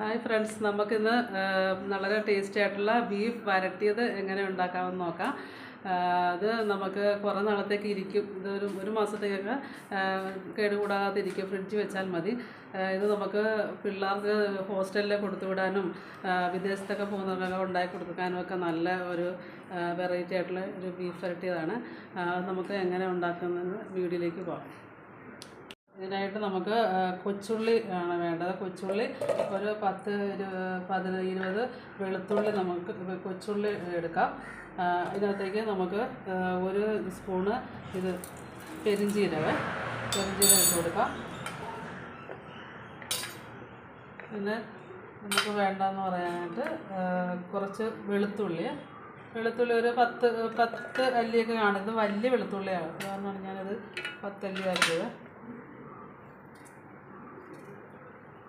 Hi friends നമുക്കിന്ന് വളരെ tasty ആയിട്ടുള്ള ബീഫ് വരട്ടിയത് എങ്ങനെ ഉണ്ടാക്കാമെന്ന് നോക്കാം. അത് നമുക്ക് കുറേ നാളത്തേക്ക് ഇരിക്കും. ഇതൊരു ഒരു മാസത്തേക്കൊക്കെ കേടുകൂടാതെ ഇരിക്കും ഫ്രിഡ്ജ് വെച്ചാൽ മതി. ഇത് നമുക്ക് പിള്ളേർക്ക് ഹോസ്റ്റലിൽ കൊടുത്തുവിടാനും വിദേശത്തൊക്കെ പോകുന്നവർക്കൊക്കെ ഉണ്ടാക്കി കൊടുക്കാനും ഒക്കെ നല്ല ഒരു വെറൈറ്റി ആയിട്ടുള്ള ഒരു ബീഫ് വരട്ടിയതാണ്. നമുക്ക് എങ്ങനെ ഉണ്ടാക്കുന്നതെന്ന് വീഡിയോയിലേക്ക് പോകാം. ഇതിനായിട്ട് നമുക്ക് കൊച്ചുള്ളി ആണ് വേണ്ടത്. കൊച്ചുള്ളി ഒരു പത്ത് പതിന ഇരുപത് വെളുത്തുള്ളി നമുക്ക് കൊച്ചുള്ളി എടുക്കാം. ഇതിനകത്തേക്ക് നമുക്ക് ഒരു സ്പൂണ് ഇത് പെരിഞ്ചീരകം പെരിഞ്ചീരകം ഇട്ട് കൊടുക്കാം. പിന്നെ നമുക്ക് വേണ്ടതെന്ന് പറയാനായിട്ട് കുറച്ച് വെളുത്തുള്ളി. വെളുത്തുള്ളി ഒരു പത്ത് പത്ത് അല്ലിയൊക്കെ കാണും ഇത് വലിയ വെളുത്തുള്ളിയാണ്. അതുകൊണ്ടാണ് ഞാനത് പത്തല്ലി ആക്കിയത്.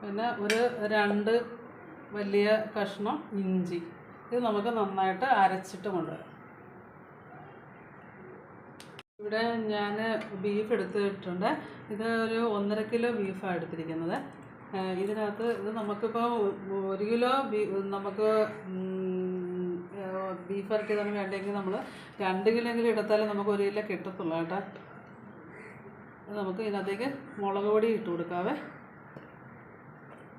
പിന്നെ ഒരു രണ്ട് വലിയ കഷ്ണം ഇഞ്ചി. ഇത് നമുക്ക് നന്നായിട്ട് അരച്ചിട്ട് കൊണ്ടുവരാം. ഇവിടെ ഞാൻ ബീഫ് എടുത്തിട്ടുണ്ട്. ഇത് ഒരു ഒന്നര കിലോ ബീഫാണ് എടുത്തിരിക്കുന്നത്. ഇതിനകത്ത് ഇത് നമുക്കിപ്പോൾ ഒരു കിലോ ബീ നമുക്ക് ബീഫ് ഇറക്കിയതാണ് വേണ്ടെങ്കിൽ നമ്മൾ രണ്ട് കിലോ എങ്കിലും എടുത്താലേ നമുക്ക് ഒരു കിലോ കിട്ടത്തുള്ളൂ കേട്ടോ. നമുക്ക് ഇതിനകത്തേക്ക് മുളക് പൊടി ഇട്ട് കൊടുക്കാവേ.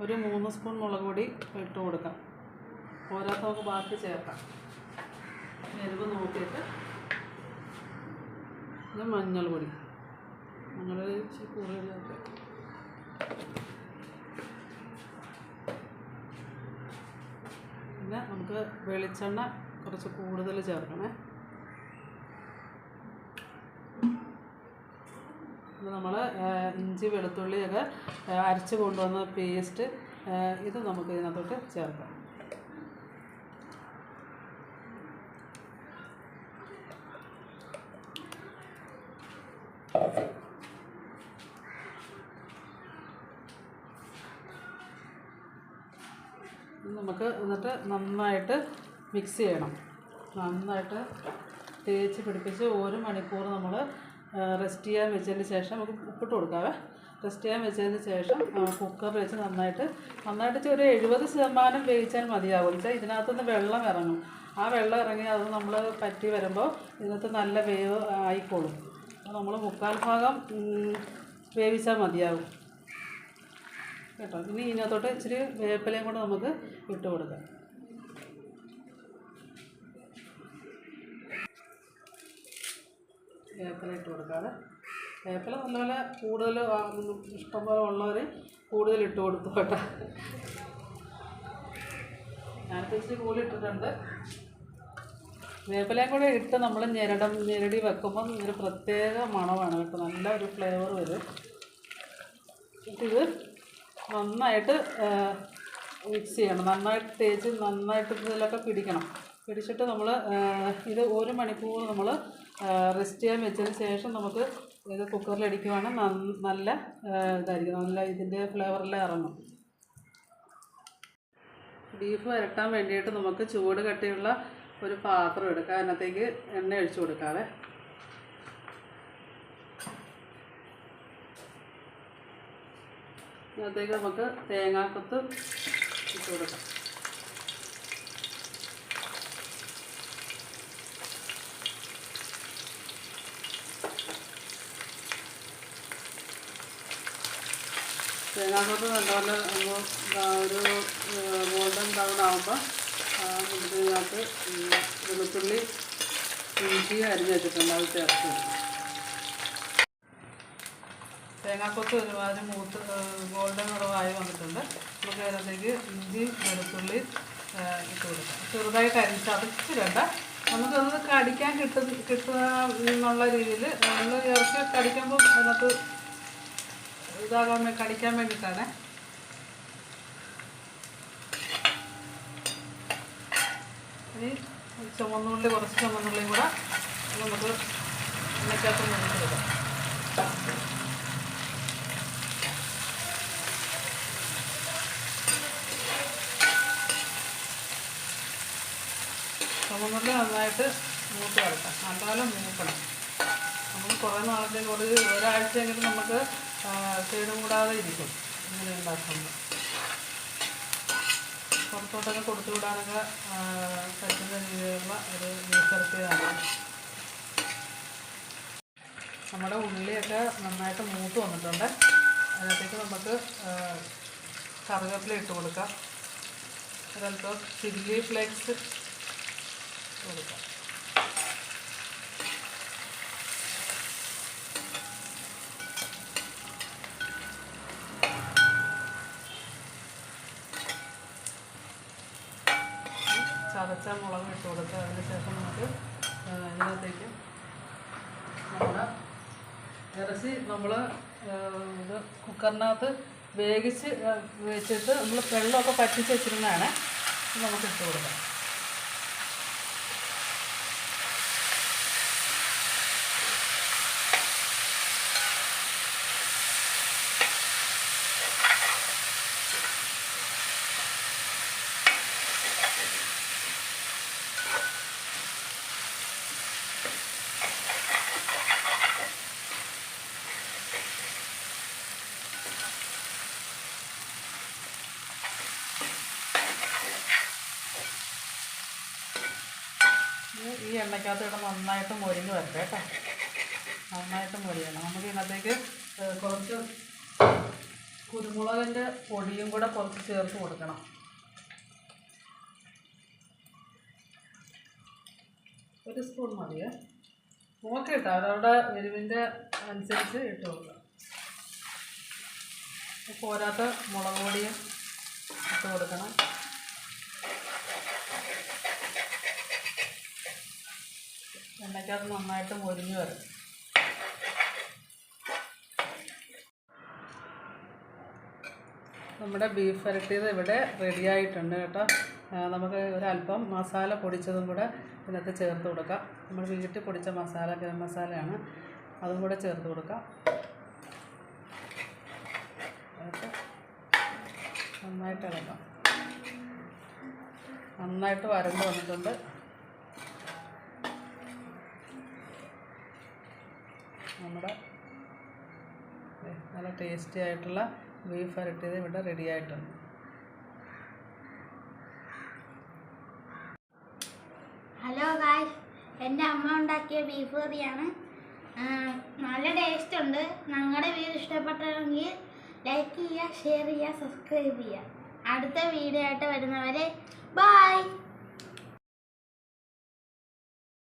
ഒരു മൂന്ന് സ്പൂൺ മുളക് പൊടി ഇട്ട് കൊടുക്കാം. നമുക്ക് ബാക്കി ചേർക്കാം. എരിവ് നോക്കിയിട്ട് ഇത് മഞ്ഞൾ പൊടി. മഞ്ഞൾ ഇച്ചിരി കൂടുതൽ പിന്നെ നമുക്ക് വെളിച്ചെണ്ണ കുറച്ച് കൂടുതൽ ചേർക്കണേ ഇത് നമ്മൾ ഇഞ്ചി വെളുത്തുള്ളിയൊക്കെ അരച്ച് കൊണ്ടുവന്ന പേസ്റ്റ് ഇത് നമുക്ക് ഇതിനകത്തോട്ട് ചേർക്കാം. നമുക്ക് എന്നിട്ട് നന്നായിട്ട് മിക്സ് ചെയ്യണം. നന്നായിട്ട് തേച്ച് പിടിപ്പിച്ച് ഒരു മണിക്കൂർ നമ്മൾ റെസ്റ്റ് ചെയ്യാൻ വെച്ചതിന് ശേഷം നമുക്ക് ഉപ്പിട്ട് കൊടുക്കാവേ. റെസ്റ്റ് ചെയ്യാൻ വെച്ചതിന് ശേഷം കുക്കറിൽ വെച്ച് നന്നായിട്ട് നന്നായിട്ട് ഒരു എഴുപത് ശതമാനം വേവിച്ചാൽ മതിയാകും വെച്ചാൽ ഇതിനകത്തുനിന്ന് വെള്ളം ഇറങ്ങും. ആ വെള്ളം ഇറങ്ങി അത് നമ്മൾ പറ്റി വരുമ്പോൾ ഇതിനകത്ത് നല്ല വേവ് ആയിക്കോളും. അപ്പോൾ നമ്മൾ മുക്കാൽ ഭാഗം വേവിച്ചാൽ മതിയാകും കേട്ടോ? ഇനി ഇതിനകത്തോട്ട് ഇച്ചിരി വേപ്പിലയും കൂടെ നമുക്ക് ഇട്ട് കൊടുക്കാം. വേപ്പില ഇട്ട് കൊടുക്കാതെ വേപ്പില നല്ലപോലെ കൂടുതൽ ഇഷ്ടംപോലെ ഉള്ളവർ കൂടുതൽ ഇട്ട് കൊടുത്തു കേട്ടോ. ഞാനിപ്പോൾ ഇച്ചിരി കൂടുതൽ ഇട്ടിട്ടുണ്ട്. വേപ്പിലയും കൂടെ ഇട്ട് നമ്മൾ ഞെരടം ഞെരടി വെക്കുമ്പം ഒരു പ്രത്യേക മണമാണ്. കേട്ടോ നല്ല ഒരു ഫ്ലേവർ വരും ഇത് നന്നായിട്ട് മിക്സ് ചെയ്യണം. നന്നായിട്ട് തേച്ച് നന്നായിട്ട് ഇതിലൊക്കെ പിടിക്കണം. പിടിച്ചിട്ട് നമ്മൾ ഇത് ഒരു മണിക്കൂർ നമ്മൾ റെസ്റ്റ് ചെയ്യാൻ വെച്ചതിന് ശേഷം നമുക്ക് ഇത് നന്ന- നല്ല ഇതായിരിക്കും. നല്ല ഇതിന്റെ ഫ്ലേവറെല്ലാം ഇറങ്ങും. ബീഫ് വരട്ടാൻ വേണ്ടിയിട്ട് നമുക്ക് ചൂട് കട്ടിയുള്ള ഒരു പാത്രം എടുക്കാം. അതിനകത്തേക്ക് എണ്ണ ഒഴിച്ചു കൊടുക്കാവേ. അതിനകത്തേക്ക് നമുക്ക് തേങ്ങാക്കൊത്ത് ഇട്ട് കൊടുക്കാം. തേങ്ങാക്കൊത്ത് നല്ലപോലെ ഒരു ഗോൾഡൻ ബ്രൗൺ ആകുമ്പോൾ ഇതിനകത്ത് വെളുത്തുള്ളി ഇഞ്ചി അരിഞ്ഞ് വെച്ചിട്ടുണ്ട്. അത് ചേർത്ത് തേങ്ങാക്കൊത്ത് ഒരുമാതിരി മൂത്ത് ഗോൾഡൻ കളറായി വന്നിട്ടുണ്ട്. നമുക്ക് അതിനകത്തേക്ക് ഇഞ്ചി വെളുത്തുള്ളി ഇട്ട് കൊടുക്കാം. ചെറുതായിട്ട് അരിച്ച് അതിച്ചിരണ്ട നമുക്കത് കടിക്കാൻ കിട്ടുന്ന കിട്ടുക എന്നുള്ള രീതിയിൽ നമ്മൾ ഇറച്ചി കടിക്കുമ്പോൾ അതിനകത്ത് ഇതാകാൻ കടിക്കാൻ വേണ്ടിയിട്ടാണ്. ഇനി ചുമന്നുള്ളി കുറച്ച് ചുമന്നുള്ളിയും കൂടെ നമുക്ക് എണ്ണയ്ക്കകത്ത് മുറിച്ചെടുക്കാം ചുമന്നുള്ളി നന്നായിട്ട് മൂത്ത് വരട്ടാം നല്ലപോലെ മൂക്കണം. നമ്മൾ കുറേ നാളത്തേക്ക് ഒരു ഒരാഴ്ചയെങ്കിലും നമുക്ക് കേടുകൂടാതെ ഇരിക്കും. ഇങ്ങനെ ഉണ്ടാക്കുമ്പോൾ പുറത്തോട്ടൊക്കെ കൊടുത്തു വിടാനൊക്കെ ആ, പറ്റുന്ന രീതിയിലുള്ള ഒരു മീസർത്തിയാണ് നമ്മുടെ ഉള്ളിയൊക്കെ നന്നായിട്ട് മൂത്ത് വന്നിട്ടുണ്ട്. അതിനകത്തേക്ക് നമുക്ക് കറിവേപ്പില ഇട്ട് കൊടുക്കാം. ഒരല്പം ചില്ലി ഫ്ലേക്സ് കൊടുക്കാം. ചതച്ച മുളകും ഇട്ട് കൊടുക്കുക അതിന് ശേഷം നമുക്ക് ഇതിനകത്തേക്ക് നമ്മുടെ ഇറച്ചി നമ്മൾ ഇത് കുക്കറിനകത്ത് വേവിച്ച് വെച്ചിട്ട് നമ്മൾ വെള്ളമൊക്കെ പറ്റിച്ച് വെച്ചിരുന്നതാണ്. നമുക്ക് ഇട്ട് കൊടുക്കാം ഇത് ഈ എണ്ണയ്ക്കകത്ത് ഇവിടെ നന്നായിട്ട് മൊരിഞ്ഞ് വരട്ടെ കേട്ടോ. നന്നായിട്ട് മൊരിയണം. നമുക്ക് ഇതിനകത്തേക്ക് കുറച്ച് കുരുമുളകിന്റെ പൊടിയും കൂടെ കുറച്ച് ചേർത്ത് കൊടുക്കണം. ഒരു സ്പൂൺ മതിയേ. കേട്ടോ അവരവരുടെ എരിവിന്റെ അനുസരിച്ച് ഇട്ട് കൊടുക്കുക പോരാത്ത മുളക് പൊടിയും ഇട്ട് കൊടുക്കണം. എണ്ണയ്ക്കകത്ത് നന്നായിട്ട് മൊരിഞ്ഞു വരും. നമ്മുടെ ബീഫ് വരട്ടിയത് ഇവിടെ റെഡി ആയിട്ടുണ്ട് കേട്ടോ. നമുക്ക് ഒരല്പം മസാല പൊടിച്ചതും കൂടെ ഇതിനകത്ത് ചേർത്ത് കൊടുക്കാം. നമ്മൾ വീട്ടിൽ പൊടിച്ച മസാല ഗരം മസാലയാണ്. അതും കൂടെ ചേർത്ത് കൊടുക്കാം. നന്നായിട്ട് ഇളക്കാം. നന്നായിട്ട് വരണ്ട് വന്നിട്ടുണ്ട്. നമ്മുടെ നല്ല ടേസ്റ്റി ആയിട്ടുള്ള ബീഫ് വരട്ടിയത് ഇവിടെ റെഡി ആയിട്ടുണ്ട്. ഹലോ ഗായ് എന്റെ അമ്മ ഉണ്ടാക്കിയ ബീഫ് കറിയാണ് നല്ല ടേസ്റ്റ് ഉണ്ട്. ഞങ്ങളുടെ വീഡിയോ ഇഷ്ടപ്പെട്ടെങ്കിൽ ലൈക്ക് ചെയ്യുക ഷെയർ ചെയ്യുക സബ്സ്ക്രൈബ് ചെയ്യുക. അടുത്ത വീഡിയോ ആയിട്ട് വരുന്നവരെ ബായ്